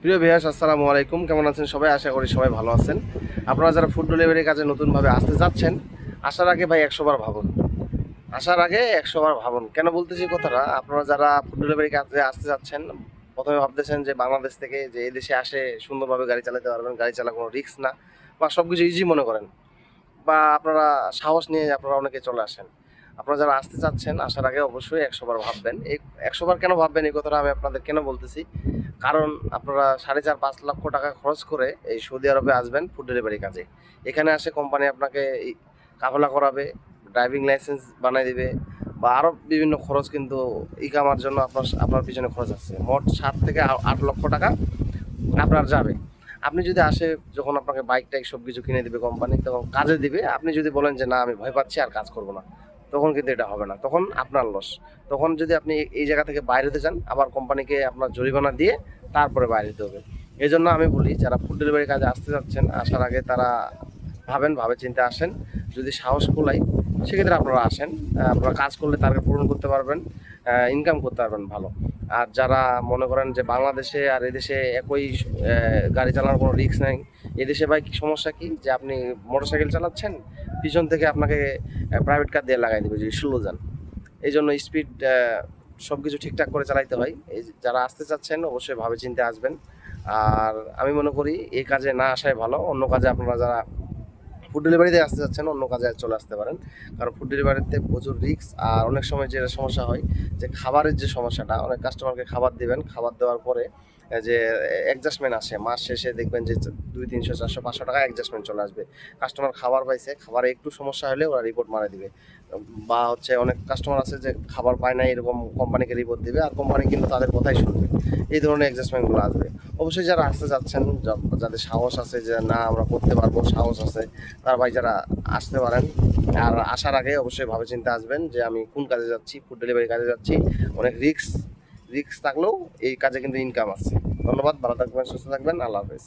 প্রিয় ভিয়াস আসসালামু আলাইকুম। কেমন আছেন সবাই? আশা করি সবাই ভালো আছেন। আপনারা যারা ফুড ডেলিভারির কাজে নতুনভাবে আসতে যাচ্ছেন, আসার আগে ভাই একশোবার ভাবুন। আসার আগে একশো বার ভাবুন। কেন বলতেছি কথাটা? আপনারা যারা ফুড ডেলিভারি কাজে আসতে যাচ্ছেন, প্রথমে ভাবতেছেন যে বাংলাদেশ থেকে যে এই দেশে আসে, সুন্দরভাবে গাড়ি চালাতে পারবেন, গাড়ি চালা কোনো রিস্ক না, বা সব কিছু ইজি মনে করেন, বা আপনারা সাহস নিয়ে আপনারা অনেকে চলে আসেন। আপনারা যারা আসতে চাচ্ছেন, আসার আগে অবশ্যই একশোবার ভাববেন। এই একশোবার কেন ভাববেন? এই কথাটা আমি আপনাদের কেন বলতেছি? কারণ আপনারা সাড়ে চার, পাঁচ লক্ষ টাকা খরচ করে এই সৌদি আরবে আসবেন ফুড ডেলিভারি কাজে। এখানে আসে কোম্পানি আপনাকে কাফলা করাবে ড্রাইভিং লাইসেন্স বানিয়ে দিবে, বা আরও বিভিন্ন খরচ কিন্তু ইকামার জন্য আপনার আপনার পিছনে খরচ আছে। মোট সাত থেকে আট লক্ষ টাকা আপনার যাবে। আপনি যদি আসে, যখন আপনাকে বাইক টাইক সব কিছু কিনে দিবে কোম্পানি তখন কাজে দিবে। আপনি যদি বলেন যে, না, আমি ভয় পাচ্ছি, আর কাজ করব না। তখন কিন্তু এটা হবে না। তখন আপনার লস তখন যদি আপনি এই জায়গা থেকে বাইরে হতে চান, আবার কোম্পানিকে আপনার জরিমানা দিয়ে তারপরে বাইরে হতে হবে। এই জন্য আমি বলি, যারা ফুড ডেলিভারি কাজে আসতে যাচ্ছেন আসার আগে তারা ভাবেন, ভাবে চিন্তে আসেন। যদি সাহস কুলাই সেক্ষেত্রে আপনারা আসেন। আপনারা কাজ করলে তারকে পূরণ করতে পারবেন। ইনকাম করতে পারবেন ভালো। আর যারা মনে করেন যে বাংলাদেশে আর এদেশে একই গাড়ি চালানোর কোনো রিস্ক নেই, এদেশে ভাই সমস্যা কি? যে আপনি মোটরসাইকেল চালাচ্ছেন, পিছন থেকে আপনাকে প্রাইভেট কার দিয়ে লাগাই দেবে, যদি স্লো যান। এই জন্য স্পিড সব কিছু ঠিকঠাক করে চালাইতে হয়। এই যারা আসতে চাচ্ছেন, অবশ্যই ভাবে চিনতে আসবেন। আর আমি মনে করি, এই কাজে না আসাই ভালো। অন্য কাজে আপনারা যারা ফুড ডেলিভারিতে আসতে যাচ্ছেন অন্য কাজে চলে আসতে পারেন। কারণ ফুড ডেলিভারিতে প্রচুর রিস্ক আর অনেক সময় যে সমস্যা হয় যে খাবারের যে সমস্যাটা, অনেক কাস্টমারকে খাবার দিবেন, খাবার দেওয়ার পরে যে অ্যাডজাস্টমেন্ট আসে, মাস শেষে দেখবেন যে দুই তিনশো, চারশো, পাঁচশো টাকা অ্যাডজাস্টমেন্ট চলে আসবে। কাস্টমার খাবার পাইছে, খাবারে একটু সমস্যা হলে ওরা রিপোর্ট মারা দিবে। বা হচ্ছে অনেক কাস্টমার আছে যে খাবার পায় না এরকম কোম্পানিকে রিপোর্ট দিবে, আর কোম্পানি কিন্তু তাদের কথাই শুনবে। এই ধরনের অ্যাডজাস্টমেন্টগুলো আসবে। অবশ্যই যারা আসতে যাচ্ছেন যাদের সাহস আছে যে না, আমরা করতে পারব, সাহস আছে, তার ভাই যারা আসতে পারেন। আর আসার আগে অবশ্যই ভাবে চিন্তা আসবেন যে আমি কোন কাজে যাচ্ছি ফুড ডেলিভারি কাজে যাচ্ছি। অনেক রিক্স রিক্স থাকলেও এই কাজে কিন্তু ইনকাম আছে। ধন্যবাদ, ভালো থাকবেন, সুস্থ থাকবেন, আল্লাহ হাফেজ।